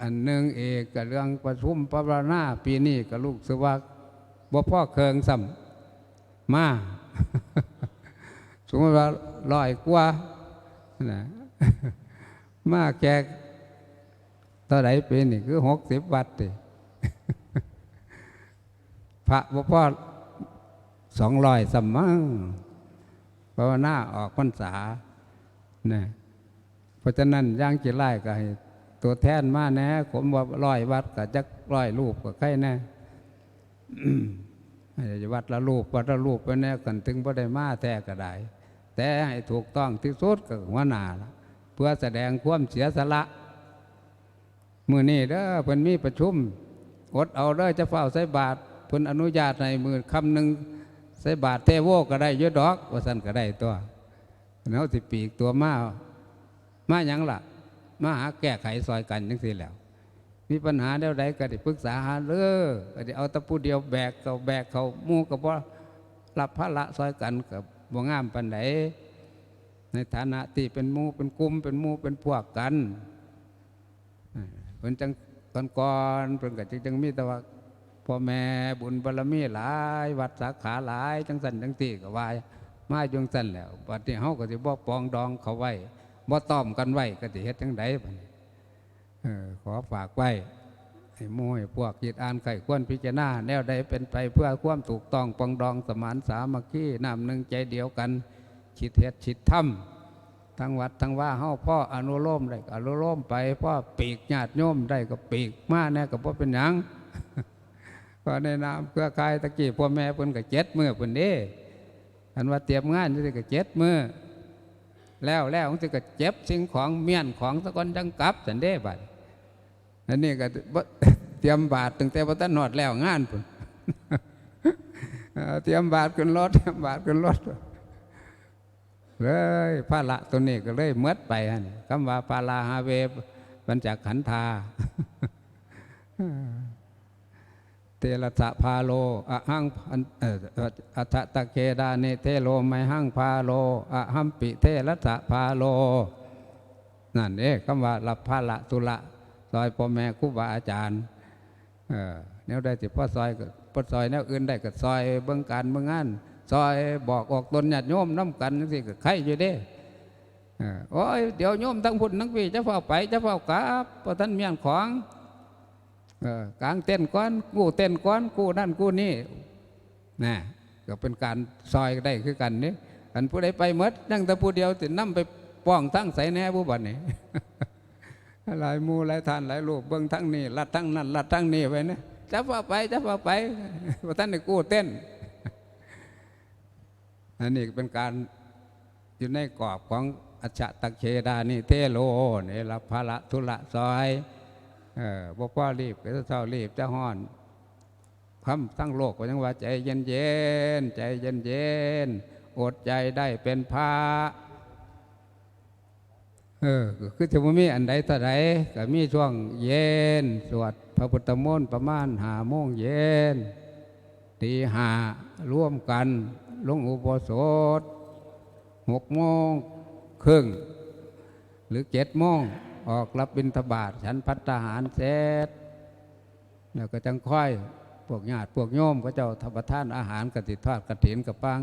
อันหนึ่งเอกกับเรื่องประชุมประวนาปีนี้กับลูกสว่าบ่พ่อเคืองซ้ำมาสมมติว่าลอยกว่านะมาแกเท่าไหรปีนี่คือหกสิบวัดติพระบ่พ่อสองร้อยสัมมั่งภาวนาออกพรรษาเนี่ยเพราะฉะนั้นย่างจีไล่ก็ให้ ตัวแทนมาแน่ผมว่าร้อยวัดก็จักร้อยรูปก็ใครแน่ให้วัดละรูปวัดละรูปไปแน่กันถึงบ่ได้มาแท้ก็ได้แต่ให้ถูกต้องที่สุดก็หัวหน้าละเพื่อแสดงความเสียสละมือนี้เด้อเพิ่นมีประชุมอดเอาเด้อจะเฝ้าใส่บาทเพิ่นอนุญาตในมือคำหนึ่งใส่บาทเทโวก็ได้เยอะดอกว่าสันก็ได้ตัวเนาสิปีกตัวมามาหยังล่ะ มาหาแก้ไขซอยกันจังซี่แล้ว มีปัญหาเดียวใดก็ได้ปรึกษาหาเลือก็ได้เอาตะปูเดียวแบกเขาแบกเขามู่กับว่ารับพระละซอยกันกับบ่งามปันไหนในฐานะที่เป็นมู่เป็นกลุ่มเป็นมู่เป็นพวกกันเพิ่นจังก่อนก่อนเพิ่นก็จังจังมีแต่ว่าพ่อแม่บุญบารมีหลาย วัดสาขาหลายจังสันจังตีก็ว่ามาจงสันแล้วบัดนี้เฮาก็สิบ่ปองดองเขาไว้ บ่ต้อมกันไว้ก็สิเฮ็ดจังไดบัดเออขอฝากไว้ให้มู่ให้พวกคิดอ่านไข่ควรพิจารณาแนวใดเป็นไปเพื่อความถูกต้องปองดองสมานสามัคคีน้ำหนึ่งใจเดียวกันคิดเฮ็ดคิดทำทั้งวัดทั้งว่าเฮาพ่ออนุโลมได้ก็อนุโลมไปพ่อปีกญาติโยมได้ก็ปีกมาแน่ก็บ่เป็นหยังก็ในนามเครือข่ายตะกี้พ่อแม่เพิ่นก็เจ็ดมือเพิ่นเด้อันว่าเตรียมงานนี่ก็เจ็ดมือ แล้วแล้วมันสิก็เจ็บสิ่งของเมียนของสะกอนจังกลับสันเด้บัดอันนี้ก็เตรียมบาทตั้งแต่บ่ทันนอดแล้วงานพุ่นเตรียมบาทขึ้นรถเตรียมบาทขึ้นรถเลยพระละตัวนี้ก็เลยเมดไปฮะนี่คำว่าปาลาฮาเวบัญจากขันธา เตระสะพาโลอะหังพันเอ่ออัตตะเคดาเนเทโลไมหังพาโลอะหัมปิเทระสะพาโล นั่นเองคำว่ารับพระละตุละซอยพ่อแม่ครูบาอาจารย์เออแนวได้สิพ่อซอยก็พ่อซอยแนวอื่นได้ก็ซอยเบื้องการเบื้องงานซอยบอกออกตนญาติโยมน้ำกันสิก็ใครอยู่เด้ออโอ้ยเดี๋ยวโยมทั้งพุ่นทั้งพี่จะเฝ้าไปจะเฝ้ากลับเพราะท่านเมียนของ กลางเต้นก้อนกู้เต้นก้อนกู้นั่นกู้นี่นะก็เป็นการซอยได้คือกันนี่อันผู้ใดไปหมดนั่งแต่ผู้เดียวตินำไปป้องทั้งใส่แน่ผู้บัดนี่หลายมูหลายทานหลายรูปเบื้องทั้งนี้ลัดทั้งนั้นลัดทั้งนี้ไปนะจะเฝ้าไปจะเฝ้าไปว่าท่านกู้เต้นอันนี้เป็นการอยู่ในกรอบของอัจฉตะเคดานิเทโลนี่ลภาระทุละซอย เออบ่พ่อรีบก็จะเศร้ารีบจะห้อนคำตั้งโลกก็ยังว่าใจเย็นเย็นใจเย็นเย็นอดใจได้เป็นพระเออคือจะมีอันใดต่อใดก็มีช่วงเย็น สวดพระพุทธมนต์ประมาณหาโมงเย็นตีหาร่วมกันลงอุโบสถหกโมงครึ่งหรือเจ็ดโมง ออกรับบิณฑบาตฉันพัตตาหารเสร็จแล้วก็จังค่อยพวกญาติพวกโยมก็เจ้าทำประทานอาหารกติทอดกระถินกับปัง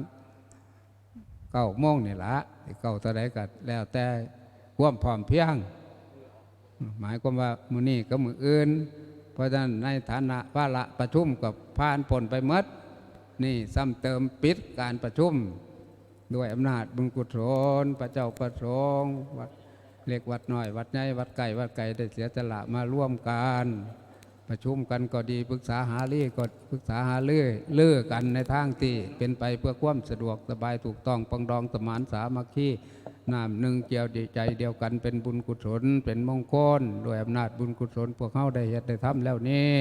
เก้าโมงนี่ละเก้าเท่าไรก็แล้วแต่ควมพร้อมเพียง หมายความว่ามือนี้ก็มืออื่น เพราะฉะนั้นในฐานะว่าละประชุมกับผ่านผลไปหมดนี่ซ้ำเติมปิดการประชุม ด้วยอำนาจบุญกุศลพระเจ้าประสงค์วัด เล็กวัดน้อย วัดใหญ่วัดไก่วัดไก่ได้เสียสละมาร่วมกันประชุมกันก็ดีปรึกษาหารือก็ปรึกษาหารือเลือกันในทางที่เป็นไปเพื่อความสะดวกสบายถูกต้องปองดองสมานสามัคคีน้ำหนึ่งเกี่ยวใจเดียวกันเป็นบุญกุศลเป็นมงคลด้วยอำนาจบุญกุศลพวกเขาได้เหตุได้ทำแล้วนี้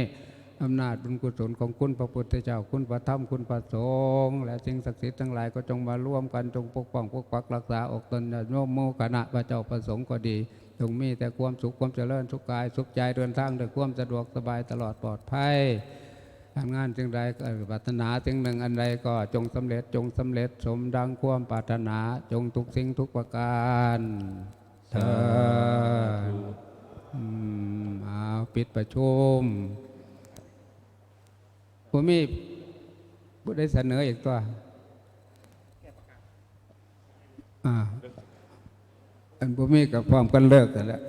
อำนาจบุญกุศลของคุณพระพุทธเจ้าคุณพระธรรมคุณพระสงฆ์และสิ่งศักดิ์สิทธิ์ทั้งหลายก็จงมาร่วมกันจงปกป้องปกปักรักษาอกตนญาติโยมโมคณะพระเจ้าประสงค์ก็ดีจงมีแต่ความสุขความเจริญสุขกายสุขใจเดินทางด้วยความสะดวกสบายตลอดปลอดภัยทำงานจึงใดก็ปรารถนาจึงหนึ่งอันใดก็จงสำเร็จจงสำเร็จสมดังความปรารถนาจงทุกสิ่งทุกประการเถิดอืมเอาปิดประชุม ผมมีบุได้เสนออีกตัวอ่าอันผมมีกับพร้อมกันเลิกกันแล้ว